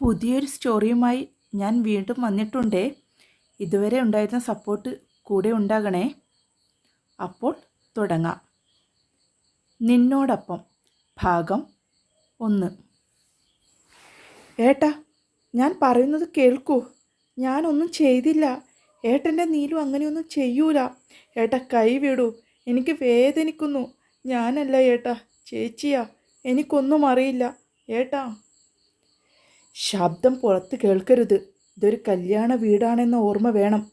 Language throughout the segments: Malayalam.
പുതിയൊരു സ്റ്റോറിയുമായി ഞാൻ വീണ്ടും വന്നിട്ടുണ്ട്. ഇതുവരെ ഉണ്ടായിരുന്ന സപ്പോർട്ട് കൂടെ ഉണ്ടാകണേ. അപ്പോൾ തുടങ്ങാം. നിന്നോടൊപ്പം ഭാഗം ഒന്ന്. ഏട്ടാ ഞാൻ പറയുന്നത് കേൾക്കൂ. ഞാനൊന്നും ചെയ്തില്ല. ഏട്ടന്റെ നീലു അങ്ങനെയൊന്നും ചെയ്യൂല. ഏട്ട കൈവിടൂ എനിക്ക് വേദനിക്കുന്നു. ഞാനല്ല ഏട്ടാ ചേച്ചിയാ. എനിക്കൊന്നും അറിയില്ല. ഏട്ടാ ശബ്ദം പുറത്ത് കേൾക്കരുത്. ഇതൊരു കല്യാണ വീടാണെന്ന ഓർമ്മ വേണം.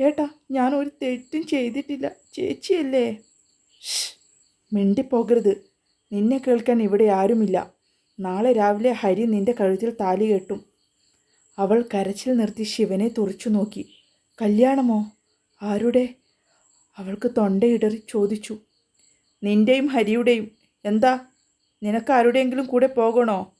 ഏട്ടാ ഞാൻ ഒരു തെറ്റും ചെയ്തിട്ടില്ല. ചേച്ചിയല്ലേ? മിണ്ടിപ്പോകരുത്. നിന്നെ കേൾക്കാൻ ഇവിടെ ആരുമില്ല. നാളെ രാവിലെ ഹരി നിന്റെ കഴുത്തിൽ താലി കെട്ടും. അവൾ കരച്ചിൽ നിർത്തി ശിവനെ തുറച്ചു നോക്കി. കല്യാണമോ? ആരുടെ? അവൾക്ക് തൊണ്ടയിടറി ചോദിച്ചു. നിന്റെയും ഹരിയുടെയും. എന്താ? നിനക്ക് ആരുടെയെങ്കിലും കൂടെ പോകണോ?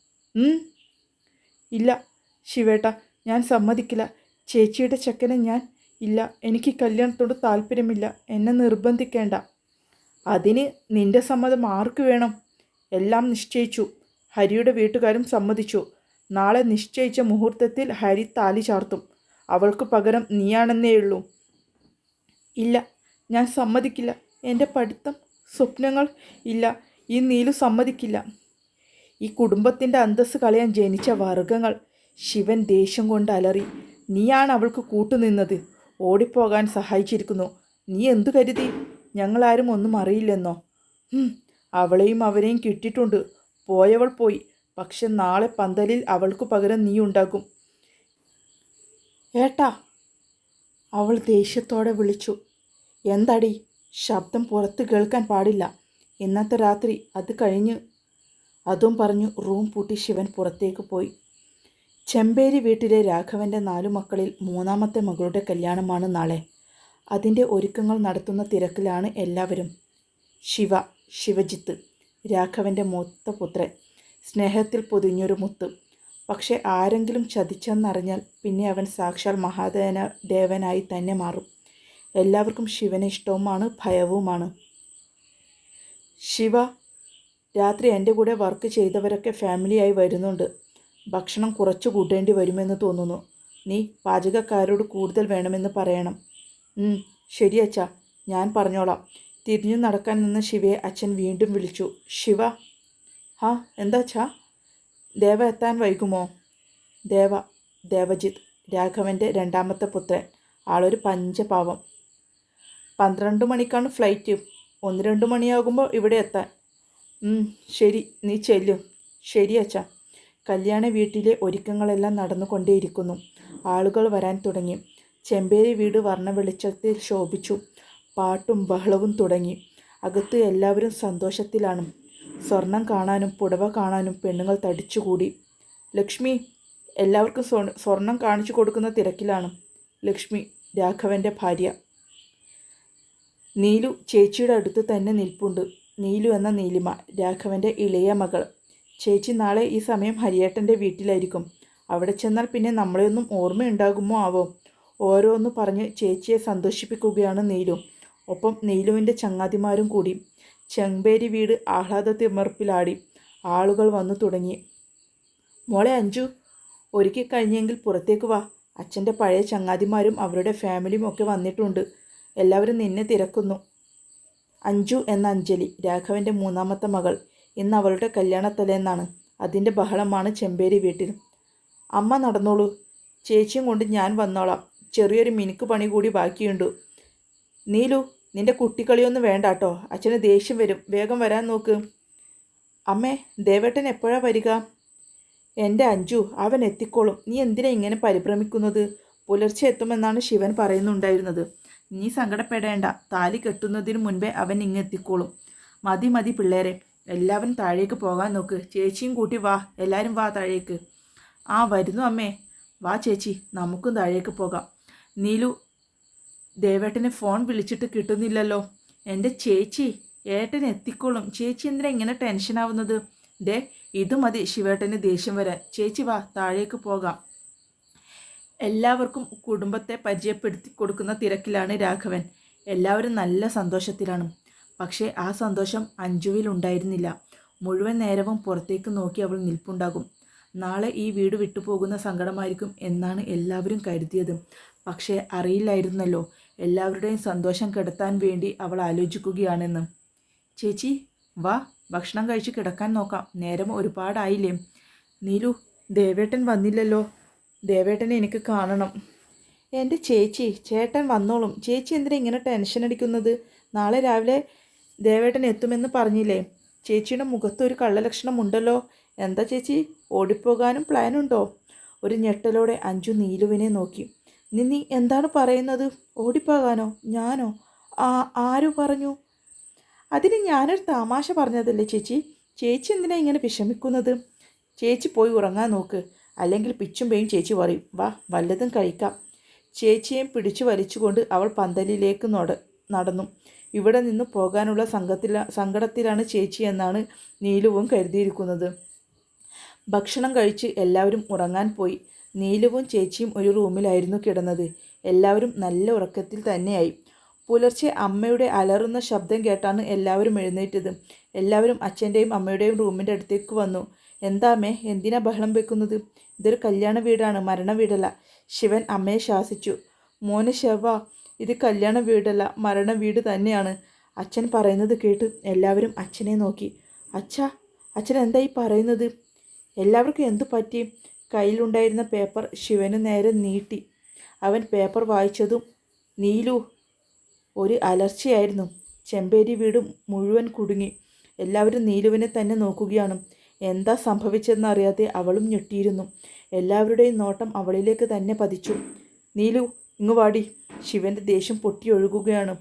ഇല്ല ശിവേട്ട ഞാൻ സമ്മതിക്കില്ല. ചേച്ചിയുടെ ചെക്കനെ ഞാൻ ഇല്ല എനിക്ക് കല്യാണത്തോട് താല്പര്യമില്ല എന്നെ നിർബന്ധിക്കേണ്ട. അതിന് നിന്റെ സമ്മതം ആർക്ക് വേണം? എല്ലാം നിശ്ചയിച്ചു. ഹരിയുടെ വീട്ടുകാരും സമ്മതിച്ചു. നാളെ നിശ്ചയിച്ച മുഹൂർത്തത്തിൽ ഹരി താലി ചാർത്തും. അവൾക്ക് പകരം നീയാണെന്നേ ഉള്ളൂ. ഇല്ല ഞാൻ സമ്മതിക്കില്ല. എന്റെ പഠിത്തം സ്വപ്നങ്ങൾ ഇല്ല. ഈ നീലു സമ്മതിക്കില്ല. ഈ കുടുംബത്തിന്റെ അന്തസ്സ് കളയാൻ ജനിച്ച വർഗങ്ങൾ ശിവൻ ദേഷ്യം കൊണ്ട് അലറി നീയാണ് അവൾക്ക് കൂട്ടുനിന്നത് ഓടിപ്പോകാൻ സഹായിച്ചിരിക്കുന്നു. നീ എന്തു കരുതി? ഞങ്ങളാരും ഒന്നും അറിയില്ലെന്നോ? അവളെയും അവരെയും കിട്ടിയിട്ടുണ്ട്. പോയവൾ പോയി. പക്ഷെ നാളെ പന്തലിൽ അവൾക്ക് പകരം നീ ഉണ്ടാകും. ഏട്ടാ അവൾ ദേഷ്യത്തോടെ വിളിച്ചു. എന്താടി? ശബ്ദം പുറത്ത് കേൾക്കാൻ പാടില്ല. ഇന്നത്തെ രാത്രി അത് കഴിഞ്ഞ് അതും പറഞ്ഞു റൂം പൂട്ടി ശിവൻ പുറത്തേക്ക് പോയി. ചെമ്പേരി വീട്ടിലെ രാഘവന്റെ നാലു മക്കളിൽ മൂന്നാമത്തെ മകളുടെ കല്യാണമാണ് നാളെ. അതിന്റെ ഒരുക്കങ്ങൾ നടത്തുന്ന തിരക്കിലാണ് എല്ലാവരും. ശിവ ശിവജിത്ത് രാഘവന്റെ മൂത്ത പുത്രൻ സ്നേഹത്തിൽ പൊതിഞ്ഞൊരു മുത്ത്. പക്ഷേ ആരെങ്കിലും ചതിച്ചെന്നറിഞ്ഞാൽ പിന്നെ അവൻ സാക്ഷാൽ മഹാദേവന ദേവനായി തന്നെ മാറും. എല്ലാവർക്കും ശിവനെ ഇഷ്ടവുമാണ് ഭയവുമാണ്. ശിവ രാത്രി എന്റെ കൂടെ വർക്ക് ചെയ്തവരൊക്കെ ഫാമിലിയായി വരുന്നുണ്ട്. ഭക്ഷണം കുറച്ച് കൂട്ടേണ്ടി വരുമെന്ന് തോന്നുന്നു. നീ പാചകക്കാരോട് കൂടുതൽ വേണമെന്ന് പറയണം. ശരി അച്ഛാ. ഞാൻ പറഞ്ഞോളാം. തിരിഞ്ഞു നടക്കാൻ നിന്ന് ശിവയെ അച്ഛൻ വീണ്ടും വിളിച്ചു. ശിവ? ഹാ എന്താ അച്ഛാ? ദേവ എത്താൻ വൈകുമോ? ദേവ ദേവജിത്ത് രാഘവന്റെ രണ്ടാമത്തെ പുത്രൻ. ആളൊരു പഞ്ചപാവം. പന്ത്രണ്ട് മണിക്കാണ് ഫ്ലൈറ്റ്. ഒന്ന് രണ്ട് മണിയാകുമ്പോൾ ഇവിടെ എത്താൻ. ശരി നീ ചെല്ലു. ശരി അച്ഛ. കല്യാണ വീട്ടിലെ ഒരുക്കങ്ങളെല്ലാം നടന്നുകൊണ്ടേയിരിക്കുന്നു. ആളുകൾ വരാൻ തുടങ്ങി. ചെമ്പേരി വീട് വർണ വെളിച്ചത്തിൽ ശോഭിച്ചു. പാട്ടും ബഹളവും തുടങ്ങി. അകത്ത് എല്ലാവരും സന്തോഷത്തിലാണ്. സ്വർണം കാണാനും പുടവ കാണാനും പെണ്ണുങ്ങൾ തടിച്ചുകൂടി. ലക്ഷ്മി എല്ലാവർക്കും സ്വ- സ്വർണം കാണിച്ചു കൊടുക്കുന്ന തിരക്കിലാണ്. ലക്ഷ്മി രാഘവന്റെ ഭാര്യ. നീലു ചേച്ചിയുടെ അടുത്ത് തന്നെ നിൽപ്പുണ്ട്. നീലു എന്ന നീലിമ രാഘവന്റെ ഇളയ മകൾ. ചേച്ചി നാളെ ഈ സമയം ഹരിയേട്ടന്റെ വീട്ടിലായിരിക്കും. അവിടെ ചെന്നാൽ പിന്നെ നമ്മളെയൊന്നും ഓർമ്മയുണ്ടാകുമോ ആവോ? ഓരോന്ന് പറഞ്ഞ് ചേച്ചിയെ സന്തോഷിപ്പിക്കുകയാണ് നീലു. ഒപ്പം നീലുവിന്റെ ചങ്ങാതിമാരും കൂടി. ചെമ്പേരി വീട് ആഹ്ലാദ തിമർപ്പിലാടി ആളുകൾ വന്നു തുടങ്ങി. മോളെ അഞ്ചു ഒരുക്കി കഴിഞ്ഞെങ്കിൽ പുറത്തേക്ക് വാ. അച്ഛന്റെ പഴയ ചങ്ങാതിമാരും അവരുടെ ഫാമിലിയും ഒക്കെ വന്നിട്ടുണ്ട്. എല്ലാവരും നിന്നെ തിരക്കുന്നു. അഞ്ജു എന്ന അഞ്ജലി രാഘവന്റെ മൂന്നാമത്തെ മകൾ ഇന്ന് അവളുടെ കല്യാണത്തലേന്നാണ്. അതിന്റെ ബഹളമാണ് ചെമ്പേരി വീട്ടിൽ. അമ്മ നടന്നോളൂ. ചേച്ചിയും കൊണ്ട് ഞാൻ വന്നോളാം. ചെറിയൊരു മിനുക്ക് പണി കൂടി ബാക്കിയുണ്ട്. നീലു നിന്റെ കുട്ടിക്കളിയൊന്നും വേണ്ട കേട്ടോ അച്ഛന് ദേഷ്യം വരും. വേഗം വരാൻ നോക്ക്. അമ്മേ ദേവേട്ടൻ എപ്പോഴാ വരിക? എന്റെ അഞ്ജു അവൻ എത്തിക്കോളും. നീ എന്തിനാ ഇങ്ങനെ പരിഭ്രമിക്കുന്നത്? പുലർച്ചെ എത്തുമെന്നാണ് ശിവൻ പറയുന്നുണ്ടായിരുന്നത്. നീ സങ്കടപ്പെടേണ്ട. താലി കെട്ടുന്നതിന് മുൻപേ അവൻ ഇങ്ങെത്തിക്കോളും മതി മതി പിള്ളേരെ. എല്ലാവരും താഴേക്ക് പോകാൻ നോക്ക്. ചേച്ചിയും കൂട്ടി വാ. എല്ലാവരും വാ താഴേക്ക്. ആ വരുന്നു അമ്മേ. വാ ചേച്ചി. നമുക്കും താഴേക്ക് പോകാം. നീലു ദേവേട്ടനെ ഫോൺ വിളിച്ചിട്ട് കിട്ടുന്നില്ലല്ലോ. എന്റെ ചേച്ചി ഏട്ടൻ എത്തിക്കോളും. ചേച്ചി എന്തിനാ ഇങ്ങനെ ടെൻഷനാവുന്നത്? ദേ ഇത് മതി ശിവേട്ടന് ദേഷ്യം വരാൻ. ചേച്ചി വാ താഴേക്ക് പോകാം. എല്ലാവർക്കും കുടുംബത്തെ പരിചയപ്പെടുത്തി കൊടുക്കുന്ന തിരക്കിലാണ് രാഘവൻ. എല്ലാവരും നല്ല സന്തോഷത്തിലാണ്. പക്ഷേ ആ സന്തോഷം അഞ്ജുവിൽ ഉണ്ടായിരുന്നില്ല. മുഴുവൻ നേരവും പുറത്തേക്ക് നോക്കി അവൾ നിൽപ്പുണ്ടാകും. നാളെ ഈ വീട് വിട്ടുപോകുന്ന സങ്കടമായിരിക്കും എന്നാണ് എല്ലാവരും കരുതിയത്. പക്ഷേ അറിയില്ലായിരുന്നല്ലോ. എല്ലാവരുടെയും സന്തോഷം കെടുത്താൻ വേണ്ടി അവൾ ആലോചിക്കുകയാണെന്ന്. ചേച്ചി വാ ഭക്ഷണം കഴിച്ച് കിടക്കാൻ നോക്കാം. നേരം ഒരുപാടായില്ലേ. നീലു ദേവേട്ടൻ വന്നില്ലല്ലോ. ദേവേട്ടനെ എനിക്ക് കാണണം. എന്റെ ചേച്ചി ചേട്ടൻ വന്നോളും. ചേച്ചി എന്തിനാ ഇങ്ങനെ ടെൻഷൻ അടിക്കുന്നത്? നാളെ രാവിലെ ദേവേട്ടൻ എത്തുമെന്ന് പറഞ്ഞില്ലേ? ചേച്ചിയുടെ മുഖത്ത് ഒരു കള്ളലക്ഷണം ഉണ്ടല്ലോ. എന്താ ചേച്ചി? ഓടിപ്പോകാനും പ്ലാനുണ്ടോ ഒരു ഞെട്ടലോടെ അഞ്ചു നീലുവിനെ നോക്കി. നീ നീ എന്താണ് പറയുന്നത്? ഓടിപ്പോകാനോ? ഞാനോ? ആ ആരു പറഞ്ഞു? അതിന് ഞാനൊരു തമാശ പറഞ്ഞതല്ലേ ചേച്ചി? ചേച്ചി എന്തിനാ ഇങ്ങനെ വിഷമിക്കുന്നത്? ചേച്ചി പോയി ഉറങ്ങാൻ നോക്ക്. അല്ലെങ്കിൽ പിച്ചും പേയും ചേച്ചി പറയും വാ വല്ലതും കഴിക്കാം. ചേച്ചിയെ പിടിച്ചു വലിച്ചുകൊണ്ട് അവൾ പന്തലിലേക്ക് നട നടന്നു. ഇവിടെ നിന്ന് പോകാനുള്ള സംഘത്തില സങ്കടത്തിലാണ് ചേച്ചി എന്നാണ് നീലുവും കരുതിയിരിക്കുന്നത്. ഭക്ഷണം കഴിച്ച് എല്ലാവരും ഉറങ്ങാൻ പോയി. നീലുവും ചേച്ചിയും ഒരു റൂമിലായിരുന്നു കിടന്നത്. എല്ലാവരും നല്ല ഉറക്കത്തിൽ തന്നെയായി. പുലർച്ചെ അമ്മയുടെ അലറുന്ന ശബ്ദം കേട്ടാണ് എല്ലാവരും എഴുന്നേറ്റത്. എല്ലാവരും അച്ഛന്റെയും അമ്മയുടെയും റൂമിന്റെ അടുത്തേക്ക് വന്നു. എന്താ അമ്മേ എന്തിനാ ബഹളം വെക്കുന്നത്? ഇതൊരു കല്യാണ വീടാണ് മരണ വീടല്ല. ശിവൻ അമ്മയെ ശാസിച്ചു. മോന് ശവ ഇത് കല്യാണ വീടല്ല മരണ വീട് തന്നെയാണ്. അച്ഛൻ പറയുന്നത് കേട്ട് എല്ലാവരും അച്ഛനെ നോക്കി. അച്ഛാ അച്ഛൻ എന്തായി പറയുന്നത്? എല്ലാവർക്കും എന്തു പറ്റി? കയ്യിലുണ്ടായിരുന്ന പേപ്പർ ശിവന് നേരെ നീട്ടി. അവൻ പേപ്പർ വായിച്ചതും നീലു ഒരു അലർച്ചയായിരുന്നു. ചെമ്പേരി വീട് മുഴുവൻ കുടുങ്ങി. എല്ലാവരും നീലുവിനെ തന്നെ നോക്കുകയാണ്. എന്താ സംഭവിച്ചതെന്നറിയാതെ അവളും ഞെട്ടിയിരുന്നു. എല്ലാവരുടെയും നോട്ടം അവളിലേക്ക് തന്നെ പതിച്ചു. നീലു ഇങ്ങുവാടി ശിവന്റെ ദേഷ്യം പൊട്ടിയൊഴുകുകയാണ്.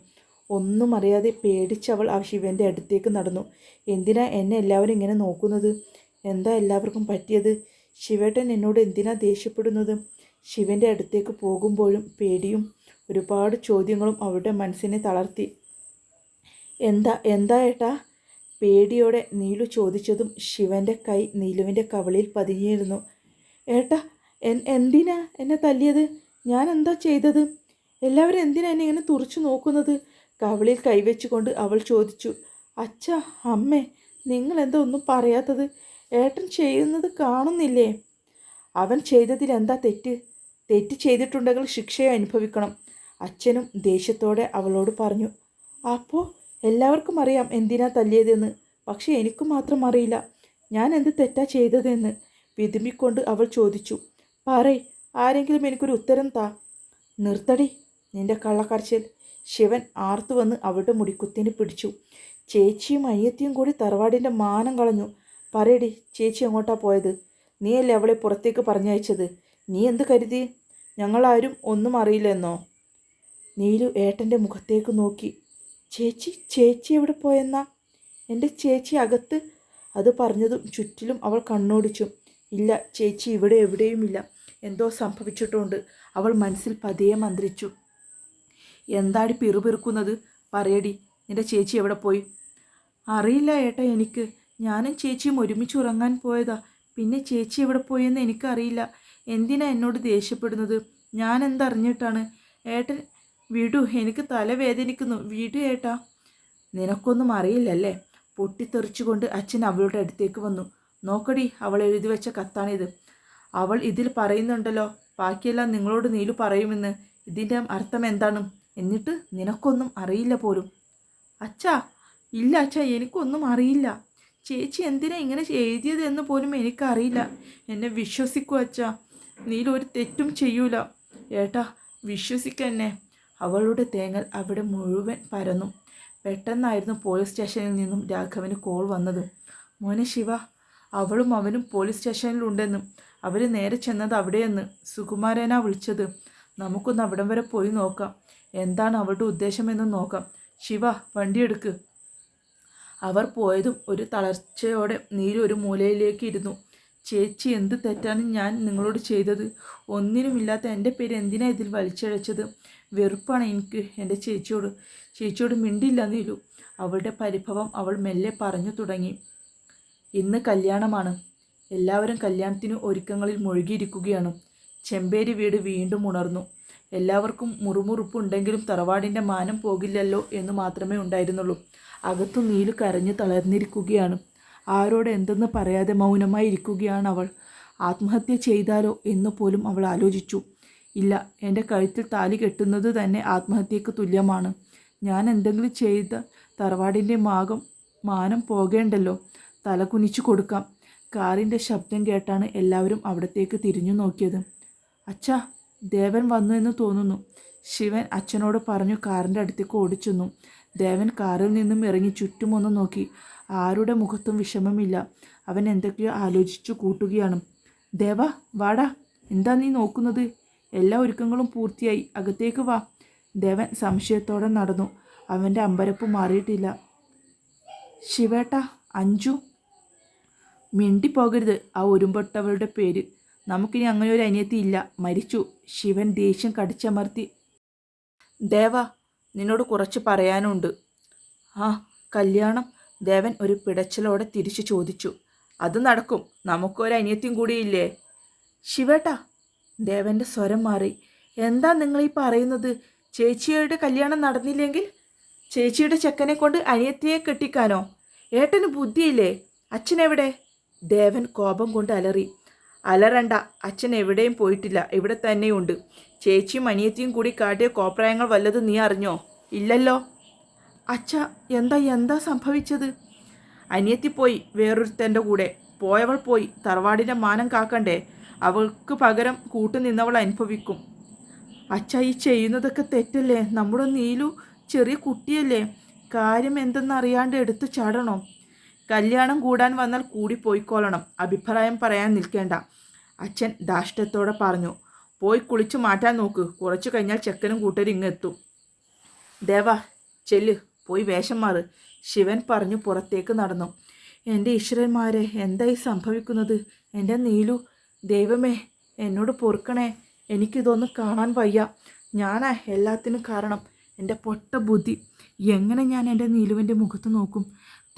ഒന്നും അറിയാതെ പേടിച്ചവൾ ആ ശിവന്റെ അടുത്തേക്ക് നടന്നു. എന്തിനാ എന്നെ എല്ലാവരും ഇങ്ങനെ നോക്കുന്നത്? എന്താ എല്ലാവർക്കും പറ്റിയത്? ശിവേട്ടൻ എന്നോട് എന്തിനാ ദേഷ്യപ്പെടുന്നത്? ശിവന്റെ അടുത്തേക്ക് പോകുമ്പോഴും പേടിയും ഒരുപാട് ചോദ്യങ്ങളും അവരുടെ മനസ്സിനെ തളർത്തി. എന്താ എന്താ ഏട്ടാ? പേടിയോടെ നീലു ചോദിച്ചതും ശിവന്റെ കൈ നീലുവിന്റെ കവളിയിൽ പതിഞ്ഞിരുന്നു. ഏട്ടാ എൻ എന്തിനാ എന്നെ തല്ലിയത്? ഞാൻ എന്താ ചെയ്തത്? എല്ലാവരും എന്തിനാ എന്നെ ഇങ്ങനെ തുറച്ചു നോക്കുന്നത്? കവളിൽ കൈവച്ചുകൊണ്ട് അവൾ ചോദിച്ചു. അച്ഛ അമ്മേ നിങ്ങൾ എന്താ ഒന്നും പറയാത്തത്? ഏട്ടൻ ചെയ്യുന്നത് കാണുന്നില്ലേ? അവൻ ചെയ്തതിൽ എന്താ തെറ്റ്? തെറ്റ് ചെയ്തിട്ടുണ്ടെങ്കിൽ ശിക്ഷയെ അനുഭവിക്കണം അച്ഛനും ദേഷ്യത്തോടെ അവളോട് പറഞ്ഞു. അപ്പോൾ എല്ലാവർക്കും അറിയാം എന്തിനാ തല്ലിയതെന്ന്. പക്ഷേ എനിക്ക് മാത്രം അറിയില്ല. ഞാൻ എന്ത് തെറ്റാ ചെയ്തതെന്ന്. വിതുമ്പിക്കൊണ്ട് അവൾ ചോദിച്ചു. പറയ് ആരെങ്കിലും എനിക്കൊരു ഉത്തരം താ. നിർത്തടി നിന്റെ കള്ളക്കരച്ചിൽ. ശിവൻ ആർത്തു വന്ന് അവളുടെ മുടിക്കുത്തിന് പിടിച്ചു. ചേച്ചിയും അനിയത്തിയും കൂടി തറവാടിന്റെ മാനം കളഞ്ഞു. പറയടി ചേച്ചി എങ്ങോട്ടാ പോയത്? നീയല്ലേ അവളെ പുറത്തേക്ക് പറഞ്ഞയച്ചത്? നീ എന്ത് കരുതി? ഞങ്ങളാരും ഒന്നും അറിയില്ലെന്നോ? നീലു ഏട്ടന്റെ മുഖത്തേക്ക് നോക്കി. ചേച്ചി ചേച്ചി എവിടെ പോയെന്നാ? എന്റെ ചേച്ചി അകത്ത്. അത് പറഞ്ഞതും ചുറ്റിലും അവൾ കണ്ണോടിച്ചു. ഇല്ല ചേച്ചി ഇവിടെ എവിടെയുമില്ല. എന്തോ സംഭവിച്ചിട്ടുണ്ട്. അവൾ മനസ്സിൽ പതിയെ മന്ത്രിച്ചു. എന്താടി പിറുപിറുക്കുന്നത്? പറയടി എന്റെ ചേച്ചി എവിടെ പോയി? അറിയില്ല ഏട്ടാ എനിക്ക്. ഞാനും ചേച്ചിയും ഒരുമിച്ച് ഉറങ്ങാൻ പോയതാ. പിന്നെ ചേച്ചി എവിടെ പോയെന്ന് എനിക്കറിയില്ല. എന്തിനാ എന്നോട് ദേഷ്യപ്പെടുന്നത്? ഞാൻ എന്തറിഞ്ഞിട്ടാണ് ഏട്ടൻ വിടു എനിക്ക് തലവേദനിക്കുന്നു. വിടു ഏട്ടാ. നിനക്കൊന്നും അറിയില്ലല്ലേ? പൊട്ടിത്തെറിച്ചുകൊണ്ട് അച്ഛൻ അവളുടെ അടുത്തേക്ക് വന്നു. നോക്കടി അവൾ എഴുതി വെച്ച കത്താണിത്. അവൾ ഇതിൽ പറയുന്നുണ്ടല്ലോ ബാക്കിയെല്ലാം നിങ്ങളോട് നീലു പറയുമെന്ന്. ഇതിന്റെ അർത്ഥം എന്താണ്? എന്നിട്ട് നിനക്കൊന്നും അറിയില്ല പോലും. അച്ഛാ ഇല്ല അച്ഛാ എനിക്കൊന്നും അറിയില്ല. ചേച്ചി എന്തിനാ ഇങ്ങനെ എഴുതിയതെന്ന് പോലും എനിക്കറിയില്ല. എന്നെ വിശ്വസിക്കൂ അച്ഛാ. നീലൊരു തെറ്റും ചെയ്യൂല. ഏട്ടാ വിശ്വസിക്കെന്നെ അവളുടെ തേങ്ങൽ അവിടെ മുഴുവൻ പരന്നു. പെട്ടെന്നായിരുന്നു പോലീസ് സ്റ്റേഷനിൽ നിന്നും രാഘവന് കോൾ വന്നത്. മോനെ ശിവ അവളും അവനും പോലീസ് സ്റ്റേഷനിലുണ്ടെന്നും. അവർ നേരെ ചെന്നത് അവിടെയെന്ന്. സുകുമാരനാ വിളിച്ചത്. നമുക്കൊന്ന് അവിടം വരെ പോയി നോക്കാം. എന്താണ് അവളുടെ ഉദ്ദേശമെന്ന് നോക്കാം. ശിവ വണ്ടിയെടുക്ക്. അവർ പോയതും ഒരു തളർച്ചയോടെ നീര് ഒരു മൂലയിലേക്ക് ഇരുന്നു. ചേച്ചി എന്ത് തെറ്റാണ് ഞാൻ നിങ്ങളോട് ചെയ്തത്? ഒന്നിനുമില്ലാത്ത എന്റെ പേര് എന്തിനാണ് ഇതിൽ വലിച്ചഴച്ചത്? വെറുപ്പാണ് എനിക്ക് എന്റെ ചേച്ചിയോട്. ചേച്ചിയോട് മിണ്ടില്ല നീലു. അവളുടെ പരിഭവം അവൾ മെല്ലെ പറഞ്ഞു തുടങ്ങി. ഇന്ന് കല്യാണമാണ്. എല്ലാവരും കല്യാണത്തിന് ഒരുക്കങ്ങളിൽ മുഴുകിയിരിക്കുകയാണ്. ചെമ്പേരി വീട് വീണ്ടും ഉണർന്നു. എല്ലാവർക്കും മുറുമുറുപ്പുണ്ടെങ്കിലും തറവാടിന്റെ മാനം പോകില്ലല്ലോ എന്ന് മാത്രമേ ഉണ്ടായിരുന്നുള്ളൂ. അകത്തു നീലു കരഞ്ഞു തളർന്നിരിക്കുകയാണ്. ആരോട് എന്തെന്ന് പറയാതെ മൗനമായി ഇരിക്കുകയാണ് അവൾ. ആത്മഹത്യ ചെയ്താലോ എന്ന് പോലും അവൾ ആലോചിച്ചു. ഇല്ല എന്റെ കഴുത്തിൽ താലി കെട്ടുന്നത് തന്നെ ആത്മഹത്യക്ക് തുല്യമാണ്. ഞാൻ എന്തെങ്കിലും ചെയ്ത തറവാടിന്റെ മാകം മാനം പോകേണ്ടല്ലോ. തല കുനിച്ചു കൊടുക്കാം. കാറിന്റെ ശബ്ദം കേട്ടാണ് എല്ലാവരും അവിടത്തേക്ക് തിരിഞ്ഞു നോക്കിയത്. അച്ഛാ ദേവൻ വന്നു എന്ന് തോന്നുന്നു. ശിവൻ അച്ഛനോട് പറഞ്ഞു കാറിന്റെ അടുത്തേക്ക് ഓടിച്ചെന്നു. ദേവൻ കാറിൽ നിന്നും ഇറങ്ങി ചുറ്റുമൊന്ന് നോക്കി. ആരുടെ മുഖത്തും വിഷമമില്ല. അവൻ എന്തൊക്കെയോ ആലോചിച്ചു കൂട്ടുകയാണ്. ദേവ വാടാ. എന്താ നീ നോക്കുന്നത്? എല്ലാ ഒരുക്കങ്ങളും പൂർത്തിയായി. അകത്തേക്ക് വാ. ദേവൻ സംശയത്തോടെ നടന്നു. അവന്റെ അമ്പരപ്പ് മാറിയിട്ടില്ല. ശിവേട്ട അഞ്ചു മിണ്ടിപ്പോകരുത്. ആ ഒരുമ്പെട്ടവളുടെ പേര്. നമുക്കിനി അങ്ങനെ ഒരു അനിയത്തി ഇല്ല. മരിച്ചു. ശിവൻ ദേഷ്യം കടിച്ചമർത്തി ദേവ നിന്നോട് കുറച്ച് പറയാനുണ്ട്. ആ കല്യാണം. ദേവൻ ഒരു പിടച്ചിലോടെ തിരിച്ചു ചോദിച്ചു. അത് നടക്കും. നമുക്കൊരു അനിയത്തിയും കൂടിയില്ലേ? ശിവേട്ടാ ദേവന്റെ സ്വരം മാറി. എന്താ നിങ്ങൾ ഈ പറയുന്നത്? ചേച്ചിയുടെ കല്യാണം നടന്നില്ലെങ്കിൽ ചേച്ചിയുടെ ചെക്കനെ കൊണ്ട് അനിയത്തിയെ കെട്ടിക്കാനോ? ഏട്ടന് ബുദ്ധിയില്ലേ? അച്ഛനെവിടെ? ദേവൻ കോപം കൊണ്ട് അലറി. അലറണ്ട. അച്ഛൻ എവിടെയും പോയിട്ടില്ല. ഇവിടെ തന്നെയുണ്ട്. ചേച്ചിയും അനിയത്തിയും കൂടി കാട്ടിയ കോപ്രായങ്ങൾ വല്ലതും നീ അറിഞ്ഞോ? ഇല്ലല്ലോ. അച്ഛ എന്താ എന്താ സംഭവിച്ചത്? അനിയത്തി പോയി വേറൊരുത്തന്റെ കൂടെ. പോയവൾ പോയി തറവാടിന്റെ മാനം കാക്കണ്ടേ? അവൾക്ക് പകരം കൂട്ടുനിന്നവൾ അനുഭവിക്കും. അച്ഛ ഈ ചെയ്യുന്നതൊക്കെ തെറ്റല്ലേ? നമ്മുടെ നീലു ചെറിയ കുട്ടിയല്ലേ? കാര്യം എന്തെന്നറിയാണ്ട് എടുത്തു ചാടണോ? കല്യാണം കൂടാൻ വന്നാൽ കൂടി പോയിക്കോളണം അഭിപ്രായം പറയാൻ നിൽക്കേണ്ട. അച്ഛൻ ധാഷ്ടത്തോടെ പറഞ്ഞു. പോയി കുളിച്ചു മാറ്റാൻ നോക്ക്. കുറച്ചു കഴിഞ്ഞാൽ ചെക്കനും കൂട്ടരും ഇങ്ങെത്തും ദേവ ചെല്ല്. പോയി വേഷം മാറ്. ശിവൻ പറഞ്ഞു പുറത്തേക്ക് നടന്നു. എന്റെ ഈശ്വരന്മാരെ എന്തായി സംഭവിക്കുന്നത്? എന്റെ നീലു ദൈവമേ എന്നോട് പൊറുക്കണേ. എനിക്കിതൊന്നും കാണാൻ വയ്യ. ഞാനാ എല്ലാത്തിനും കാരണം. എന്റെ പൊട്ട ബുദ്ധി എങ്ങനെ ഞാൻ എന്റെ നീലുവിന്റെ മുഖത്ത് നോക്കും?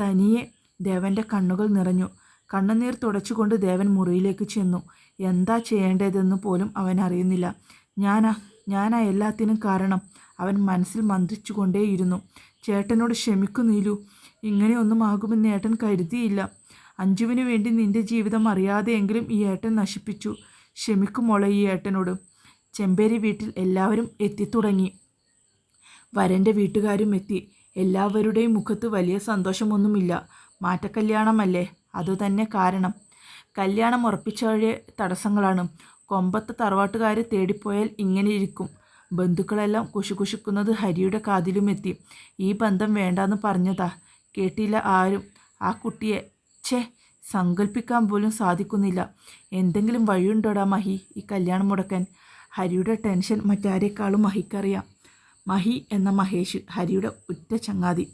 തനിയെ ദേവന്റെ കണ്ണുകൾ നിറഞ്ഞു. കണ്ണുനീർ തുടച്ചുകൊണ്ട് ദേവൻ മുറിയിലേക്ക് ചെന്നു. എന്താ ചെയ്യേണ്ടതെന്ന് പോലും അവൻ അറിയുന്നില്ല. ഞാനാ ഞാനാ എല്ലാത്തിനും കാരണം. അവൻ മനസ്സിൽ മന്ത്രിച്ചുകൊണ്ടേയിരുന്നു. ചേട്ടനോട് ക്ഷമിക്കു നീലു. ഇങ്ങനെയൊന്നും ആകുമെന്ന് ഏട്ടൻ കരുതിയില്ല. അഞ്ജുവിന് വേണ്ടി നിന്റെ ജീവിതം അറിയാതെയെങ്കിലും ഈ ഏട്ടൻ നശിപ്പിച്ചു. ക്ഷമിക്കുമോളെ ഈ ഏട്ടനോട്. ചെമ്പേരി വീട്ടിൽ എല്ലാവരും എത്തിത്തുടങ്ങി. വരന്റെ വീട്ടുകാരും എത്തി. എല്ലാവരുടെയും മുഖത്ത് വലിയ സന്തോഷമൊന്നുമില്ല. മാറ്റക്കല്യാണമല്ലേ? അതുതന്നെ കാരണം. കല്യാണം ഉറപ്പിച്ചവഴെ തടസ്സങ്ങളാണ്. കൊമ്പത്തെ തറവാട്ടുകാർ തേടിപ്പോയാൽ ഇങ്ങനെ ഇരിക്കും. ബന്ധുക്കളെല്ലാം കുശുകുശുക്കുന്നത് ഹരിയുടെ കാതിലുമെത്തി. ഈ ബന്ധം വേണ്ടാന്ന് പറഞ്ഞതാ. കേട്ടില്ല ആരും. ആ കുട്ടിയെ ഛേ സങ്കല്പിക്കാൻ പോലും സാധിക്കുന്നില്ല. എന്തെങ്കിലും വഴിയുണ്ടോടാ മഹി ഈ കല്യാണം മുടക്കാൻ? ഹരിയുടെ ടെൻഷൻ മറ്റാരേക്കാളും മഹിക്കറിയാം. മഹി എന്ന മഹേഷ് ഹരിയുടെ ഉറ്റ ചങ്ങാതി.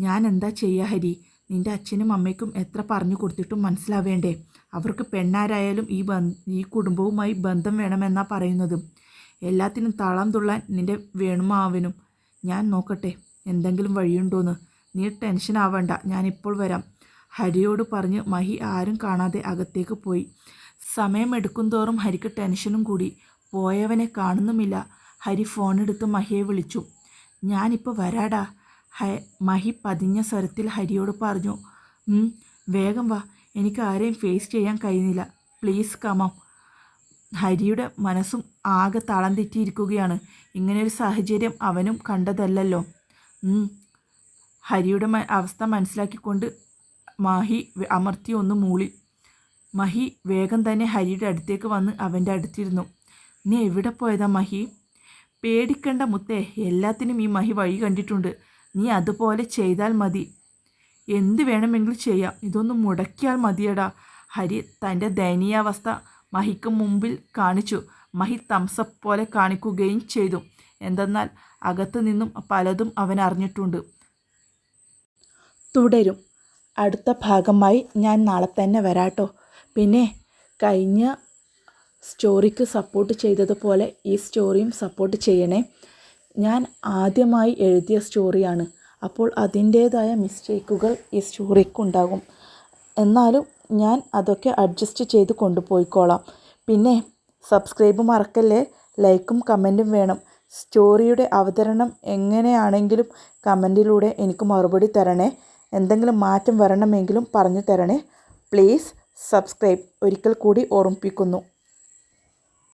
ഞാൻ എന്താ ചെയ്യുക ഹരി? നിന്റെ അച്ഛനും അമ്മയ്ക്കും എത്ര പറഞ്ഞു കൊടുത്തിട്ടും മനസ്സിലാവേണ്ടേ? അവർക്ക് പെണ്ണാരായാലും ഈ ഈ കുടുംബവുമായി ബന്ധം വേണമെന്നാ പറയുന്നത്. എല്ലാത്തിനും താളം തുള്ളാൻ നിന്റെ വേണുമാവനും. ഞാൻ നോക്കട്ടെ എന്തെങ്കിലും വഴിയുണ്ടോന്ന്. നീ ടെൻഷൻ ആവണ്ട ഞാനിപ്പോൾ വരാം. ഹരിയോട് പറഞ്ഞ് മഹി ആരും കാണാതെ അകത്തേക്ക് പോയി. സമയമെടുക്കും തോറും ഹരിക്ക് ടെൻഷനും കൂടി. പോയവനെ കാണുന്നുമില്ല. ഹരി ഫോണെടുത്ത് മഹിയെ വിളിച്ചു. ഞാനിപ്പോൾ വരാടാ. മഹി പതിഞ്ഞ സ്വരത്തിൽ ഹരിയോട് പറഞ്ഞു വേഗം വാ. എനിക്ക് ആരെയും ഫേസ് ചെയ്യാൻ കഴിയുന്നില്ല. പ്ലീസ് കമം ഹരിയുടെ മനസ്സും ആകെ താളം തെറ്റിയിരിക്കുകയാണ്. ഇങ്ങനെയൊരു സാഹചര്യം അവനും കണ്ടതല്ലല്ലോ. ഹരിയുടെ അവസ്ഥ മനസ്സിലാക്കിക്കൊണ്ട് മാഹി അമർത്തി ഒന്ന് മൂളി. മഹി വേഗം തന്നെ ഹരിയുടെ അടുത്തേക്ക് വന്ന് അവന്റെ അടുത്തിരുന്നു. നീ എവിടെ പോയതാ മഹി? പേടിക്കണ്ട മുത്തേ. എല്ലാത്തിനും ഈ മഹി വഴി കണ്ടിട്ടുണ്ട്. നീ അതുപോലെ ചെയ്താൽ മതി. എന്ത് വേണമെങ്കിലും ചെയ്യാം. ഇതൊന്ന് മുടക്കിയാൽ മതിയടാ. ഹരി തന്റെ ദയനീയാവസ്ഥ മഹിക്ക് മുമ്പിൽ കാണിച്ചു. മഹി തംസപ്പ് പോലെ കാണിക്കുകയും ചെയ്തു. എന്തെന്നാൽ അകത്തു നിന്നും പലതും അവൻ അറിഞ്ഞിട്ടുണ്ട്. തുടരും. അടുത്ത ഭാഗമായി ഞാൻ നാളെ തന്നെ വരാട്ടോ. പിന്നെ കഴിഞ്ഞ സ്റ്റോറിക്ക് സപ്പോർട്ട് ചെയ്തതുപോലെ ഈ സ്റ്റോറിയും സപ്പോർട്ട് ചെയ്യണേ. ഞാൻ ആദ്യമായി എഴുതിയ സ്റ്റോറിയാണ്. അപ്പോൾ അതിന്റേതായ മിസ്റ്റേക്കുകൾ ഈ സ്റ്റോറിക്കുണ്ടാകും. എന്നാലും ഞാൻ അതൊക്കെ അഡ്ജസ്റ്റ് ചെയ്ത് കൊണ്ടുപോയിക്കോളാം. പിന്നെ സബ്സ്ക്രൈബ് മറക്കല്ലേ? ലൈക്കും കമന്റും വേണം. സ്റ്റോറിയുടെ അവതരണം എങ്ങനെയാണെങ്കിലും കമന്റിലൂടെ എനിക്ക് മറുപടി തരണേ. എന്തെങ്കിലും മാറ്റം വരണമെങ്കിലും പറഞ്ഞു തരണേ. Please subscribe. ഒരിക്കൽ കൂടി ഓർമ്മിപ്പിക്കുന്നു.